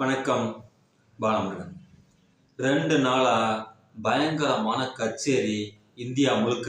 வணக்கம் பாலமுருகன். ரெண்டு நாளாக பயங்கரமான கச்சேரி இந்தியா முழுக்க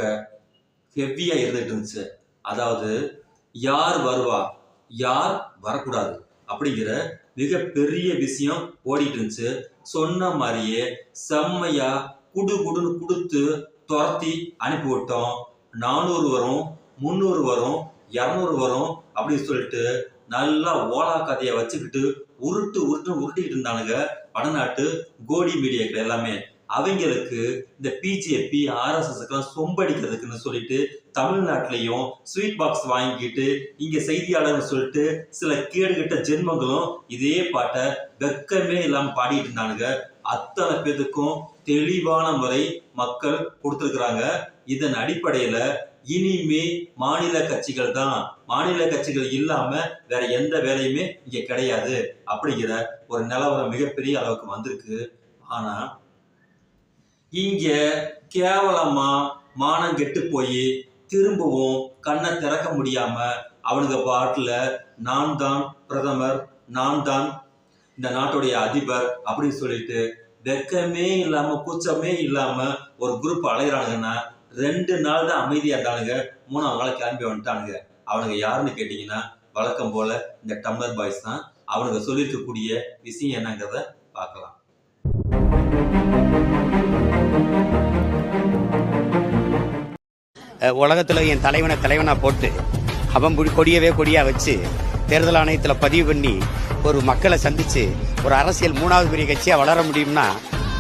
ஹெவியாக இருந்துகிட்டு இருந்துச்சு. அதாவது யார் வருவா யார் வரக்கூடாது அப்படிங்கிற மிகப்பெரிய விஷயம் ஓடிட்டு இருந்துச்சு. சொன்ன மாதிரியே செம்மையா குடு குடுன்னு கொடுத்து துரத்தி அனுப்பி விட்டோம். நானூறு வரும் முந்நூறு வரும் இரநூறு வரும் அப்படின்னு சொல்லிட்டு நல்லா ஓலா கதையை வச்சுக்கிட்டு உருட்டு உருட்டு உருட்டிக்கிட்டு இருந்தானுங்க வடநாட்டு கோடி மீடியாக்கள் எல்லாமே. அவங்களுக்கு இந்த பிஜேபி ஆர்எஸ்எஸ்க்கெல்லாம் சொம்படிக்கிறதுக்குன்னு சொல்லிட்டு தமிழ்நாட்டிலையும் ஸ்வீட் பாக்ஸ் வாங்கிக்கிட்டு இங்கே செய்தியாளர்னு சொல்லிட்டு சில கேடுகட்ட ஜென்மங்களும் இதே பாட்டை வெக்கமே இல்லாமல் பாடிட்டு இருந்தானுங்க. அத்தனை பேத்துக்கும் தெளிவான முறை மக்கள் கொடுத்துருக்குறாங்க. இதன் அடிப்படையில் இனிமே மாநில கட்சிகள் தான். மாநில கட்சிகள் இல்லாம வேற எந்த வேலையுமே இங்க கிடையாது. அப்படிங்கிற ஒரு நிலவரம் மிகப்பெரிய அளவுக்கு வந்திருக்கு. ஆனா இங்க கேவலமா மானம் கெட்டு போய் திரும்பவும் கண்ணை திறக்க முடியாம அவனுங்க பாட்டுல நான் தான் பிரதமர் நான் தான் இந்த நாட்டுடைய அதிபர் அப்படின்னு சொல்லிட்டு வெக்கமே இல்லாம கூச்சமே இல்லாம ஒரு குரூப் அலைகிறானுங்கன்னா ரெண்டு நாள் தான் அமைதியாக இருந்தானுங்க. மூணாவது நாள் கிளம்பி வந்துட்டானுங்க. அவனுங்க யாருன்னு கேட்டிங்கன்னா வழக்கம் போல் இந்த டம்ளர் பாய்ஸ் தான். அவனுங்க சொல்லியிருக்கக்கூடிய விஷயம் என்னங்கிறத பார்க்கலாம். உலகத்தில் என் தலைவனை தலைவனாக போட்டு அவன் கொடியவே கொடியாக வச்சு தேர்தல் ஆணையத்தில் பதிவு பண்ணி ஒரு மக்களை சந்தித்து ஒரு அரசியல் மூணாவது பெரிய கட்சியாக வளர முடியும்னா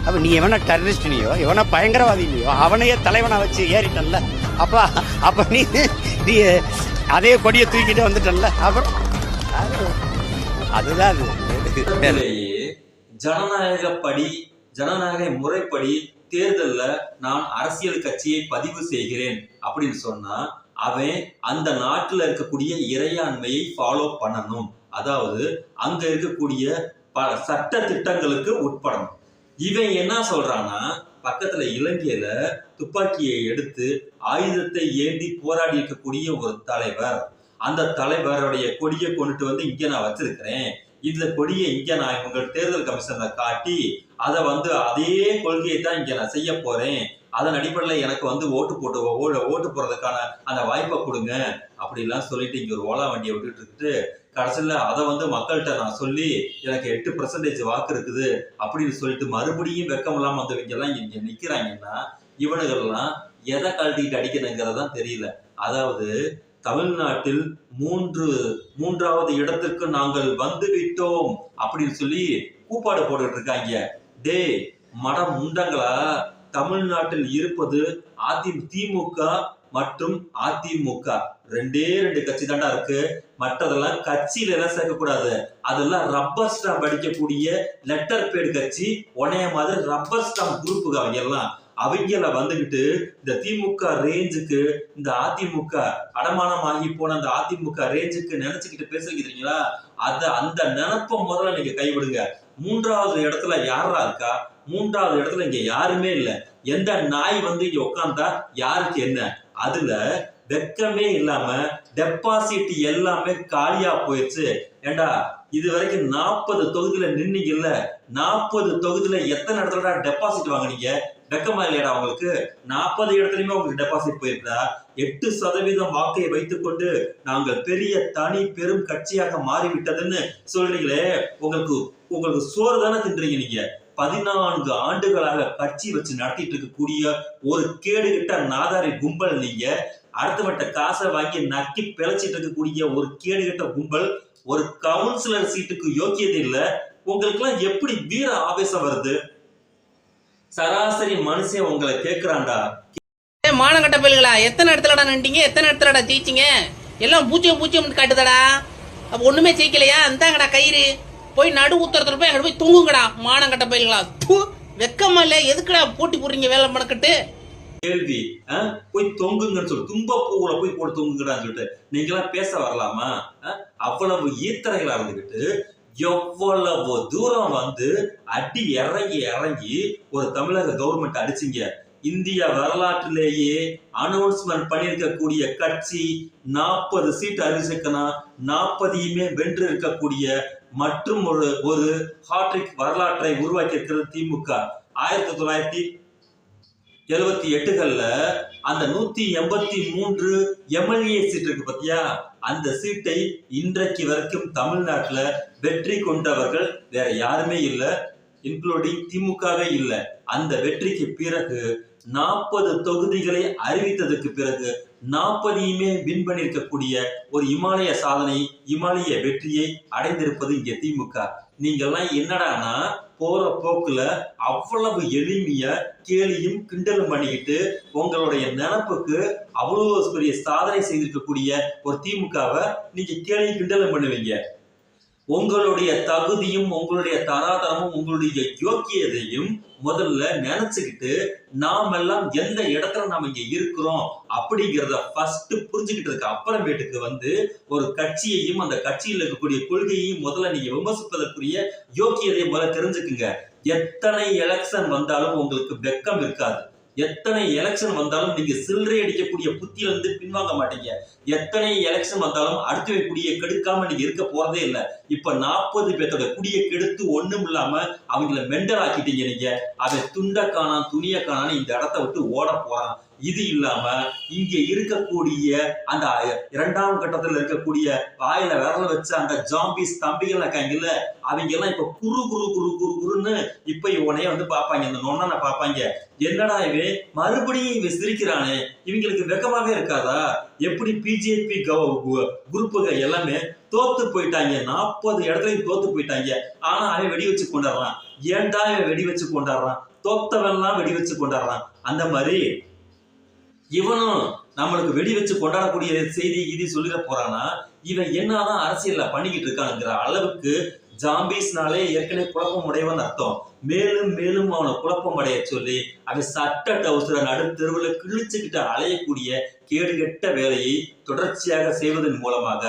அப்ப நீ எவனா டெரரிஸ்ட் நீயோ எவனா பயங்கரவாதி நீயோ அவனையே தலைவனா வச்சு ஏறிட்டல்ல. அப்ப அப்ப நீ நீ அதே கொடியை தூக்கிட்டு வந்துட்டல்ல. அப்புறம்? அதுதான் அது. ஜனநாயகப்படி ஜனநாயக முறைப்படி தேர்தல்ல நான் அரசியல் கட்சியை பதிவு செய்கிறேன் அப்படின்னு சொன்னா அவன் அந்த நாட்டில் இருக்கக்கூடிய இறையாண்மையை ஃபாலோ பண்ணணும். அதாவது அங்க இருக்கக்கூடிய பல சட்ட திட்டங்களுக்கு உட்படணும். இவன் என்ன சொல்றான்னா பக்கத்துல இலங்கையில துப்பாக்கியை எடுத்து ஆயுதத்தை ஏந்தி போராடி இருக்கக்கூடிய ஒரு தலைவர். அந்த தலைவருடைய கொடியை கொண்டுட்டு வந்து இங்க நான் வச்சிருக்கிறேன். இந்த கொடியை இங்க நான் உங்கள் தேர்தல் கமிஷன்ல காட்டி அதை வந்து அதே கொள்கையை தான் இங்க நான் செய்ய போறேன். அதன் அடிப்படையில் எனக்கு வந்து ஓட்டு போட்டு ஓ- ஓட்டு போடுறதுக்கான அந்த வாய்ப்பை கொடுங்க அப்படிலாம் சொல்லிட்டு இங்கே ஒரு ஓலா வண்டியை விட்டுட்டு இருந்துட்டு கடைசியில் அதை வந்து மக்கள்கிட்ட நான் சொல்லி எனக்கு எட்டு பர்சன்டேஜ் வாக்கு இருக்குது அப்படின்னு சொல்லிட்டு மறுபடியும் வெக்கம் இல்லாமல் வந்தவங்க எல்லாம் நிற்கிறாங்கன்னா இவனுகள்லாம் இவனுங்கெல்லாம் எதை கழட்டிட்டு அடிக்கணுங்கிறதான் தெரியல. அதாவது தமிழ்நாட்டில் மூன்று மூன்றாவது இடத்திற்கு நாங்கள் வந்து விட்டோம் அப்படின்னு சொல்லி கூப்பாடு போட்டுட்டு இருக்காங்க. டேய் மடம் முண்டங்களா? தமிழ்நாட்டில் இருப்பது அதி திமுக மற்றும் அதிமுக. ரெண்டே ரெண்டு கட்சி தாண்டா இருக்கு. மற்றதெல்லாம் கட்சியில எல்லாம் சேர்க்கக்கூடாது. அதெல்லாம் ரப்பர் ஸ்டாம்ப் அடிக்கக்கூடிய லெட்டர் பேட் கட்சி உனைய மாதிரி ரப்பர் ஸ்டாம்ப் குரூப்புக்கு அவங்க எல்லாம். அவங்கள வந்துகிட்டு இந்த திமுக ரேஞ்சுக்கு இந்த அதிமுக அடமானம் ஆகி போன அந்த அதிமுக ரேஞ்சுக்கு நினைச்சுக்கிட்டு பேசிக்கிறீங்களா அத அந்த நினப்ப முதல்ல நீங்க கைவிடுங்க. மூன்றாவது இடத்துல யாரா இருக்கா? மூன்றாவது இடத்துல இங்க யாருமே இல்லை. எந்த நாய் வந்து இங்க உட்காந்தா யாருக்கு என்ன? அதுல வெக்கமே இல்லாம டெபாசிட் எல்லாமே காலியா போயிடுச்சு ஏண்டா இது வரைக்கும் நாற்பது தொகுதியில நின்னீங்கல்ல? நாற்பது தொகுதியில எத்தனை இடத்துலடா டெபாசிட் வாங்குனீங்க? வெக்கமா இல்லையாடா உங்களுக்கு. நாற்பது இடத்துலயுமே உங்களுக்கு டெபாசிட் போயிருந்தா எட்டு சதவீதம் வாக்கை வைத்துக்கொண்டு நாங்கள் பெரிய தனி பெரும் கட்சியாக மாறிவிட்டதுன்னு சொல்றீங்களே. உங்களுக்கு உங்களுக்கு சோறு தானே தின்றீங்க நீங்க. பதினான்கு ஆண்டுகளாக கட்சி வச்சு நடத்திட்டு இருக்கக்கூடிய ஒரு கேடுகிட்ட நாதாரி கும்பல் நீங்க அடுத்தவட்ட காசை வாங்கி நக்கி பிழைச்சிட்டு இருக்கக்கூடிய ஒரு கேடுகிட்ட கும்பல் ஒரு கவுன்சிலர் சீட்டுக்கு யோக்கியது இல்ல உங்களுக்குலாம் எப்படி வீர ஆவேசம் வருது? சராசரி மனுஷன் உங்களை கேக்குறான்டா. மானங்கட்ட பயல்களா எத்தனை இடத்துலடா நின்றீங்க? எத்தனை இடத்துலடா ஜெயிச்சிங்க? எல்லாம் பூஜ்ஜியம் பூச்சியம் காட்டுதடா. அப்ப ஒண்ணுமே ஜெயிக்கலையா? இந்தாங்கடா கயிறு. போய் நடு உத்தரத்துல போய் அங்கே போய் தூங்குங்கடா. மானங்கட்ட பயல்களா தூ வெக்கமா இல்ல எதுக்குடா போட்டி போடுறீங்க வேலை மணக்கட்டு கேள்வி ஆ? போய் தொங்குங்கன்னு சொல்லி. தும்ப பூவுல போய் போட்டு தொங்குங்கடான்னு சொல்லிட்டு நீங்களாம் பேச வரலாமா? ஆ? அவ்வளவு ஈத்தரைகளா இருந்துகிட்டு எவ்வளவு தூரம் வந்து அடி இறங்கி இறங்கி ஒரு தமிழக கவர்மெண்ட் அடிச்சீங்க. இந்திய வரலாற்றிலேயே அனௌன்ஸ்மெண்ட் பண்ணியிருக்கக்கூடிய கட்சி நாற்பது சீட் அறிவிச்சிருக்கனா நாற்பதையுமே வென்று இருக்கக்கூடிய மற்றும் ஒரு ஒரு ஹாட்ரிக் வரலாற்றை உருவாக்கியிருக்கிறது திமுக. ஆயிரத்தி தொள்ளாயிரத்தி எழுபத்தி எட்டுகள்ல அந்த நூத்தி எண்பத்தி மூன்று எம்எல்ஏ சீட் இருக்கு பத்தியா? அந்த சீட்டை இன்றைக்கு வரைக்கும் தமிழ்நாட்டுல வெற்றி கொண்டவர்கள் வேற யாருமே இல்லை. இன்க்ளூடிங் திமுகவே இல்லை. அந்த வெற்றிக்கு பிறகு நாற்பது தொகுதிகளை அறிவித்ததற்கு பிறகு நாற்பதையுமே வின் பண்ணியிருக்கக்கூடிய ஒரு இமாலய சாதனை இமாலய வெற்றியை அடைந்திருப்பது இங்கே திமுக. நீங்கெல்லாம் என்னடான்னா போற போக்குல அவ்வளவு எளிமைய கேலியும் கிண்டலும் பண்ணிக்கிட்டு உங்களுடைய நினப்புக்கு அவ்வளவு பெரிய சாதனை செய்திருக்கக்கூடிய ஒரு திமுகவை நீங்க கேலியும் கிண்டலும் பண்ணுவீங்க. உங்களுடைய தகுதியும் உங்களுடைய தராதரமும் உங்களுடைய யோக்கியதையும் முதல்ல நினைச்சுக்கிட்டு நாம் எல்லாம் எந்த இடத்துல நம்ம இங்க இருக்கிறோம் அப்படிங்கிறத ஃபர்ஸ்ட் புரிஞ்சுக்கிட்டதுக்கு அப்புறமேட்டுக்கு வந்து ஒரு கட்சியையும் அந்த கட்சியில் இருக்கக்கூடிய கொள்கையையும் முதல்ல நீங்க விமர்சிப்பதற்குரிய யோக்கியதை முதல்ல தெரிஞ்சுக்குங்க. எத்தனை எலெக்ஷன் வந்தாலும் உங்களுக்கு வெக்கம் இருக்காது. எத்தனை எலெக்ஷன் வந்தாலும் நீங்க சில்லறை அடிக்கக்கூடிய புத்தியில இருந்து பின்வாங்க மாட்டீங்க. எத்தனை எலெக்ஷன் வந்தாலும் அடுத்து குடிய கெடுக்காம நீங்க இருக்க போறதே இல்ல. இப்ப நாற்பது பேர்த்தோட குடிய கெடுத்து ஒண்ணும் இல்லாம அவங்கள மெண்டல் ஆக்கிட்டீங்க நீங்க. அதை துண்ட காணான் துணிய காணான்னு இந்த இடத்த விட்டு ஓட போறான். இது இல்லாம இங்க இருக்கக்கூடிய அந்த இரண்டாம் கட்டத்துல இருக்கக்கூடிய வாயில விரல வச்ச அந்த ஜாம்பிஸ் தம்பிகள் இருக்காங்கல்ல அவங்க எல்லாம் இப்ப குரு குரு குரு குரு குருன்னு இப்ப இவனையே வந்து பாப்பாங்க இந்த நொண்ணனை பாப்பாங்க என்னடா இவன்? மறுபடியும் இவன் சிரிக்கிறானே. இவங்களுக்கு வெக்கமாவே இருக்காதா? எப்படி பிஜேபி குரூப்புகள் எல்லாமே தோத்து போயிட்டாங்க. நாற்பது இடத்துலையும் தோத்து போயிட்டாங்க. ஆனா அவன் வெடி வச்சு கொண்டாடுறான். ஏன்டா இவன் வெடி வச்சு கொண்டாடுறான்? தோத்தவன்லாம் வெடி வச்சு கொண்டாடுறான். அந்த மாதிரி இவனும் நம்மளுக்கு வெடி வச்சு கொண்டாடக்கூடிய செய்தி இது சொல்லிட போறான்னா இவன் என்னதான் அரசியல்ல பண்ணிக்கிட்டு இருக்கானுங்கிற அளவுக்கு ஜாம்பீஸ்னாலே ஏற்கனவே குழப்பம் உடையவன் அர்த்தம். மேலும் மேலும் அவனை குழப்பம் அடைய சொல்லி அவன் சட்ட டவுசர நடு தெருவில் கிழிச்சுக்கிட்டு அலையக்கூடிய கேடுகெட்ட வேலையை தொடர்ச்சியாக செய்வதன் மூலமாக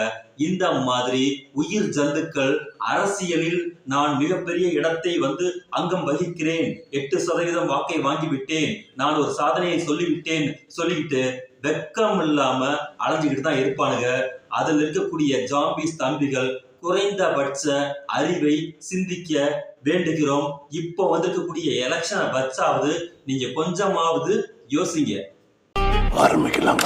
இந்த மாதிரி உயிர் ஜந்துக்கள் அரசியலில் நான் மிகப்பெரிய இடத்தை வந்து அங்கம் வகிக்கிறேன். எட்டு சதவீதம் வாக்கை வாங்கிவிட்டேன். நான் ஒரு சாதனையை சொல்லிவிட்டேன். சொல்லிக்கிட்டு வெக்கம் இல்லாம அலைஞ்சுக்கிட்டு தான் இருப்பானுங்க. அதில் இருக்கக்கூடிய ஜாம்பிஸ் தம்பிகள் குறைந்தபட்ச அறிவை சிந்திக்க வேண்டுகிறோம். இப்போ வந்திருக்கக்கூடிய எலெக்ஷனை வச்சாவது நீங்க கொஞ்சமாவது யோசிங்க. ஆரம்பிக்கலாம்